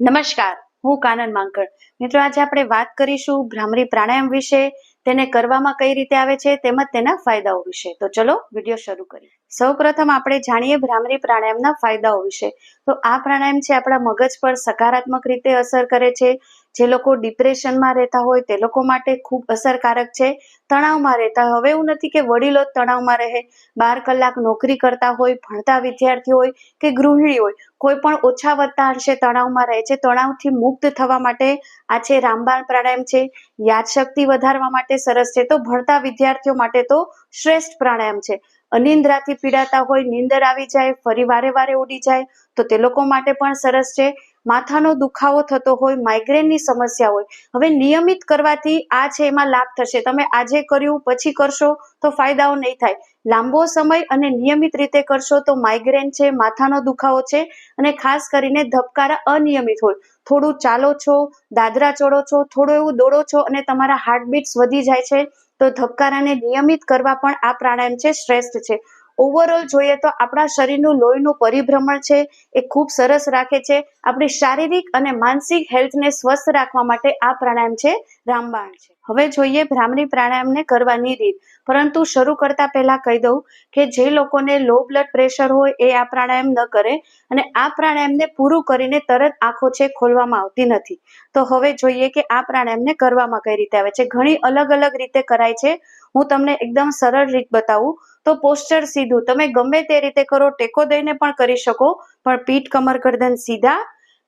નમસ્કાર, હું કાનન માંકડ. મિત્રો, આજે આપણે વાત કરીશું ભ્રામરી પ્રાણાયામ વિશે, તેને કરવામાં કઈ રીતે આવે છે, તેમજ તેના ફાયદાઓ વિશે. તો ચલો, વીડિયો શરૂ કરીએ. સૌપ્રથમ આપણે જાણીએ ભ્રામરી પ્રાણાયામના ફાયદાઓ વિશે. તો આ પ્રાણાયામ છે આપણા મગજ પર સકારાત્મક રીતે અસર કરે છે જે લોકો ડિપ્રેશનમાં રહેતા હોય તે લોકો માટે ખૂબ અસરકારક છે, તણાવમાં રહેતા. હવે એવું નથી કે વડીલો તણાવમાં રહે, બાર કલાક નોકરી કરતા હોય, ભણતા વિદ્યાર્થી હોય કે ગૃહિણી હોય, કોઈ પણ ઓછા વધતા અંશે તણાવમાં રહે છે. તણાવથી મુક્ત થવા માટે આ છે રામબાણ પ્રાણાયામ છે, યાદશક્તિ વધારવા માટે સરસ છે. તો ભણતા વિદ્યાર્થીઓ માટે તો શ્રેષ્ઠ પ્રાણાયામ છે. અનિંદ્રાથી પીડાતા હોય, નીંદર આવી જાય, ફરી વારે વારે ઉડી જાય, તો તે લોકો માટે પણ સરસ છે. માથાનો દુખાવો થતો હોય માઇગ્રેનની સમસ્યા હોય, હવે નિયમિત કરવાથી આ છે એમાં લાભ થશે. તમે આજે કર્યું, પછી કરશો તો ફાયદાઓ નહીં થાય. લાંબો સમય અને નિયમિત રીતે કરશો તો માઇગ્રેન છે, માથાનો દુખાવો છે અને ખાસ કરીને ધબકારા અનિયમિત હોય. થોડું ચાલો છો, દાદરા ચોડો છો, થોડું એવું દોડો છો અને તમારા હાર્ટબીટ્સ વધી જાય છે, તો ધબકારાને નિયમિત કરવા પણ આ પ્રાણાયામ છે શ્રેષ્ઠ છે. ઓવરઓલ જોઈએ તો આપણા શરીરનું લોહીનું પરિભ્રમણ છે, એ ખૂબ સરસ રાખે છે. આપણી શારીરિક અને માનસિક હેલ્થને સ્વસ્થ રાખવા માટે આ પ્રાણાયામ છે, રામબાણ છે. હવે જોઈએ ભ્રામરી પ્રાણાયામને કરવાની રીત. પરંતુ શરૂ કરતા પહેલા કહી દઉં કે જે લોકોને લો બ્લડ પ્રેશર હોય એ આ પ્રાણાયામ ન કરે અને આ પ્રાણાયામને પૂરું કરીને તરત આંખો છે ખોલવામાં આવતી નથી. તો હવે જોઈએ કે આ પ્રાણાયામને કરવામાં કઈ રીતે આવે છે? ઘણી અલગ અલગ રીતે કરાય છે. હું તમને એકદમ સરળ રીત બતાવું. તો પોસ્ચર સીધું. તમે ગમે તે રીતે કરો, ટેકો દઈને પણ કરી શકો, પણ પીઠ કમર ગરદન સીધા.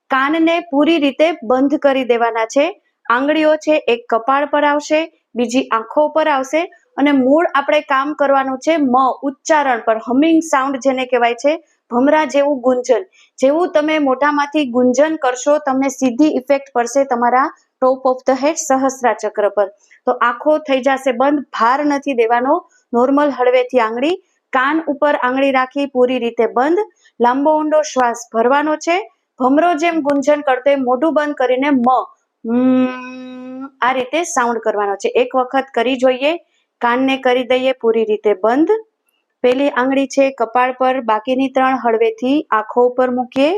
કાનને પૂરી રીતે બંધ કરી દેવાના છે. આંગળીઓ છે, એક કપાળ પર આવશે, બીજી આંખો પર આવશે અને મૂળ આપણે કામ કરવાનું છે, મ, ઉચ્ચારણ પર. હમિંગ સાઉન્ડ જેને કહેવાય છે, ભમરા જેવું ગુંજન. જેવું તમે મોઢામાંથી ગુંજન કરશો, તમને સીધી ઇફેક્ટ પડશે તમારા ટોપ ઓફ ધ હેડ સહસ્રા ચક્ર પર. તો આંખો થઈ જશે બંધ. ભાર નથી દેવાનો. નોર્મલ હળવેથી આંગળી. કાન ઉપર આંગળી રાખી પૂરી રીતે બંધ. લાંબો ઊંડો શ્વાસ ભરવાનો છે. ભમરો જેમ ગુંજન કરતો મોઢું બંધ કરીને મ આ રીતે સાઉન્ડ કરવાનો છે. એક વખત કરી જોઈએ. કાનને કરી દઈએ પૂરી રીતે બંધ. પેલી આંગળી છે કપાળ પર. બાકીની ત્રણ હળવેથી આંખો ઉપર મૂકીએ.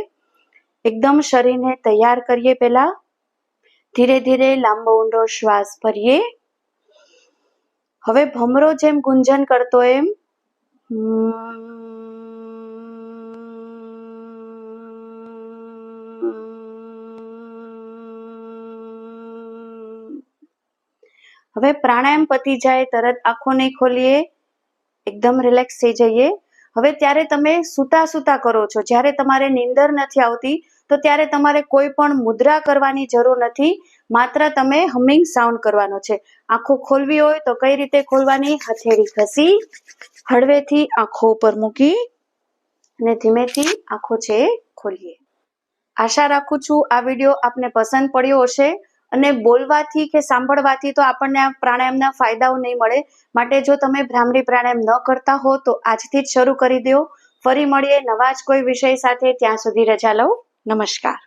એકદમ શરીરને તૈયાર કરીએ પેલા ધીરે ધીરે લાંબો ઊંડો શ્વાસ ભરીએ. હવે ભમરો જેમ ગુંજન કરતો એમ. હવે પ્રાણાયામ પતી જાય, તરત આંખો નહીં ખોલીએ, એકદમ રિલેક્સ થઈ જઈએ. હવે ત્યારે તમે સૂતા સૂતા કરો છો. જ્યારે તમારે નીંદર નથી આવતી તો ત્યારે તમારે કોઈ પણ મુદ્રા કરવાની જરૂર નથી. માત્ર તમે હમિંગ સાઉન્ડ કરવાનો છે. આંખો ખોલવી હોય તો કઈ રીતે ખોલવાની? હથેળી ઘસી, હળવેથી આંખો ઉપર મૂકી અને ધીમેથી આંખો છે ખોલીએ. આશા રાખું છું આ વીડિયો આપને પસંદ પડ્યો હશે અને બોલવાથી કે સાંભળવાથી તો આપણને આ પ્રાણાયામના ફાયદાઓ નહીં મળે. માટે જો તમે ભ્રામરી પ્રાણાયામ ન કરતા હો તો આજથી જ શરૂ કરી દો. ફરી મળીએ નવા જ કોઈ વિષય સાથે. ત્યાં સુધી રજા લઉં નમસ્કાર.